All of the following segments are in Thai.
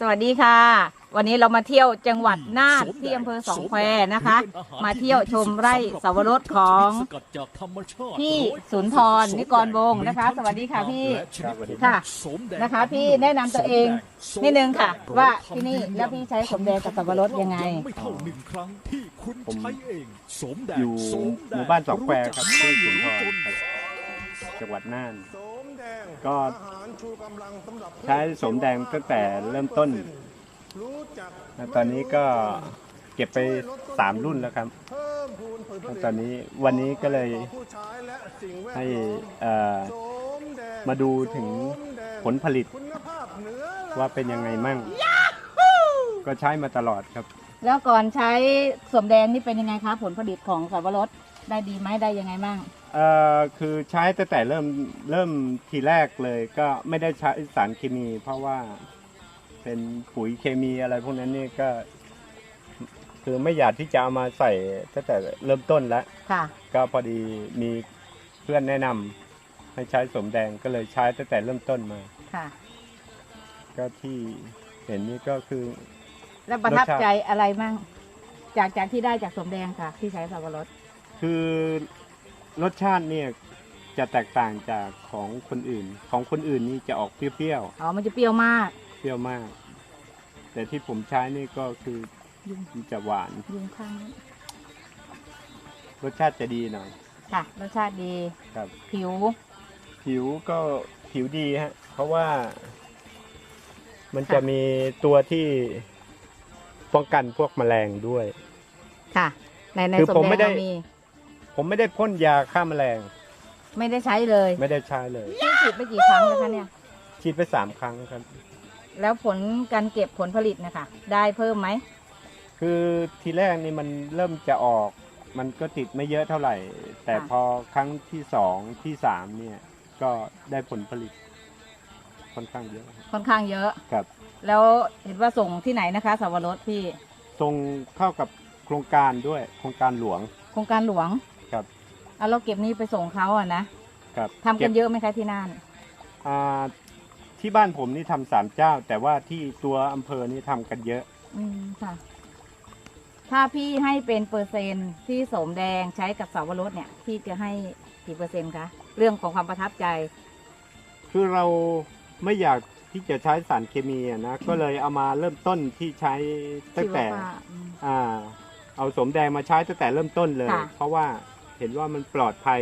สวัสดีค่ะ วันนี้เรามาเที่ยวจังหวัดน่านที่อำเภอสองแควนะคะ มาเที่ยวชมไร่สาวรสของพี่สุนทรนิกรวงศ์นะคะ สวัสดีค่ะพี่ค่ะนะคะ พี่แนะนำตัวเองนิดนึงค่ะ ว่าที่นี่แล้วพี่ใช้สมแดงกับสับปะรดยังไงไม่เท่าหนึ่งครั้งที่คุณผมใช้เองสมแดงอยู่สมแดงหมู่บ้านสองแควครับรู้ที่จักสุนทรไม่รู้จนครับจังหวัดน่านโสมแดง ก็ใช้สมแดงตั้งแต่เริ่มต้น ตอนนี้ก็เก็บไปสามรุ่นแล้วครับเพิ่มพูนผลผแตอนนี้วันนี้ก็เลยให้มาดูถึงผลผลิตว่าเป็นยังไงมั่ง ก็ใช้มาตลอดครับ แล้วก่อนใช้สมแดงนี่เป็นยังไงคะผลผลิตของสับปะรดได้ดีไหมได้ยังไงบ้าง เอ่อคือใช้ตั้งแต่เริ่มเริ่มทีแรกเลย ก็ไม่ได้ใช้สารเคมี เพราะว่าเป็นปุ๋ยเคมีอะไรพวกนั้นนี่ก็ คือไม่อยากที่จะเอามาใส่ตั้งแต่เริ่มต้นแล้ว ค่ะ ก็พอดีมีเพื่อนแนะนำให้ใช้สมแดงก็เลยใช้ตั้งแต่เริ่มต้นมา ค่ะ ก็ที่เห็นนี่ก็คือ แล้วประทับรสชาติ ใจอะไรมั่ง จากจากที่ได้จากสมแดงค่ะ ที่ใช้สับปะรด คือ รสชาติเนี่ยจะแตกต่างจากของคนอื่น ของคนอื่นนี่จะออกเปรี้ยวอ๋อ มันจะเปรี้ยวมาก ๆ เปรี้ยวมาก แต่ที่ผมใช้นี่ก็คือยุงมันจะหวาน ยุงข้างนี้รสชาติจะดีหน่อย ค่ะ รสชาติดีครับ ผิว ผิวก็ผิวดีฮะ เพราะว่ามันจะมีตัวที่ป้องกันพวกแมลงด้วย ค่ะ ในในคือสมผมไม่แดได้งเรามี ผมไม่ได้พ่นยาฆ่าแมลง ไม่ได้ใช้เลยไม่ได้ใช้เลย พี่ฉีดไปกี่ครั้งแล้วคะเนี่ย ฉีดไปสามครั้งครับ แล้วผลการเก็บผลผลิตนะคะ ได้เพิ่มไหม คือทีแรกนี่มันเริ่มจะออก มันก็ติดไม่เยอะเท่าไหร่ แต่พอครั้งที่สองที่สามเนี่ย ก็ได้ผลผลิต ค่อนข้างเยอะค่อนข้างเยอะ ครับ แล้วเห็นว่าส่งที่ไหนนะคะสับปะรดพี่ตรงเข้ากับโครงการด้วยโครงการหลวง โครงการหลวง ครับ เอาเราเก็บนี้ไปส่งเขาอะนะครับทำกันเยอะไหมคะที่น่านอ่าที่บ้านผมนี่ทำสามเจ้า แต่ว่าที่ตัวอำเภอนี่ทำกันเยอะ อืมค่ะ ถ้าพี่ให้เป็นเปอร์เซ็นต์ที่สมแดงใช้กับสับปะรดเนี่ยพี่จะให้กี่เปอร์เซ็นต์คะเรื่องของความประทับใจ คือเราไม่อยากที่จะใช้สารเคมีอะนะ ก็เลยเอามาเริ่มต้นที่ใช้ตั้งแต่ ชีวภาพอืม อ่า เอาสมแดงมาใช้ตั้งแต่เริ่มต้นเลย ค่ะ เพราะว่า เห็นว่ามันปลอดภัย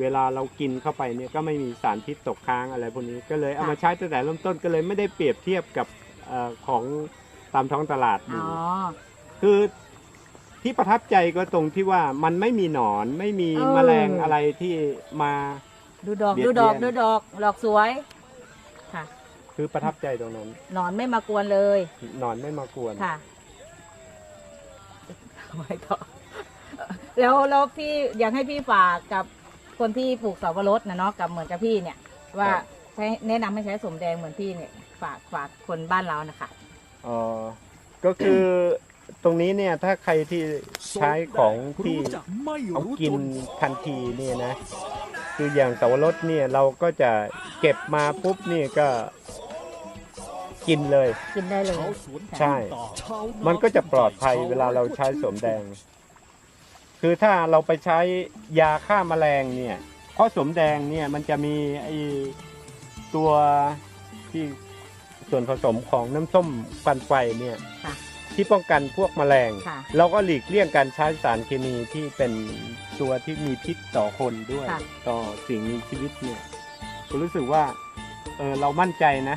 เวลาเรากินเข้าไปเนี่ยก็ไม่มีสารพิษตกค้างอะไรพวกนี้ก็เลยเอามาใช้ตั้งแต่เริ่มต้นก็เลยไม่ได้เปรียบเทียบกับเออของตามท้องตลาดดู อ๋อ คือที่ประทับใจก็ตรงที่ว่ามันไม่มีหนอนไม่มีเออ แมลงอะไรที่มา ดูดอกเบียดดูดอกเบียน ดูดอกดอกสวยค่ะ คือประทับใจตรงนั้นหนอนไม่มากวนเลยหนอนไม่มากวน ค่ะไว้ต่อ แล้วแล้วพี่อยากให้พี่ฝากกับคนที่ปลูกสับปะรดนะเนาะกับเหมือนกับพี่เนี่ย ว่าใช้แนะนำให้ใช้สมแดงเหมือนพี่เนี่ย ฝากฝากคนบ้านเรานะคะอ๋อก็คือตรงนี้เนี่ยถ้าใครที่ใช้ของที่รู้จักไม่เอารู้กิจนนทันทีเนี่ยนะ คืออย่างสวรสเนี่ยเราก็จะเก็บมาปุ๊บนี่ก็กินเลย กินได้เลย ชาวสวนใช่ต่อชาวนามันก็จะปลอดภัยเวลาเราใช้สวมแดง คือถ้าเราไปใช้ยาฆ่าแมลงเนี่ยเพราะสวมแดงเนี่ยมันจะมีไอตัวที่ส่วนผสมของน้ำส้มควันไฟเนี่ยค่ะ ที่ป้องกันพวกแมลง ค่ะ เราก็หลีกเลี่ยงการใช้สารเคมีที่เป็นตัวที่มีพิษต่อคนด้วย ค่ะ ต่อสิ่งมีชีวิตเนี่ยก็รู้สึกว่าเออเรามั่นใจนะ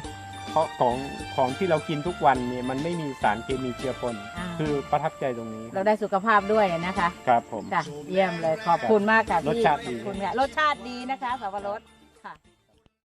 เพราะของของที่เรากินทุกวันเนี่ยมันไม่มีสารเคมีเจือปน อ่า คือประทับใจตรงนี้เราได้สุขภาพด้วยนะคะ ครับผมจ้ะเยี่ยมเลยขอบคุณมากค่ะพี่รสชาติดีขอบคุณค่ะรสชาติดีนะคะสับปะรด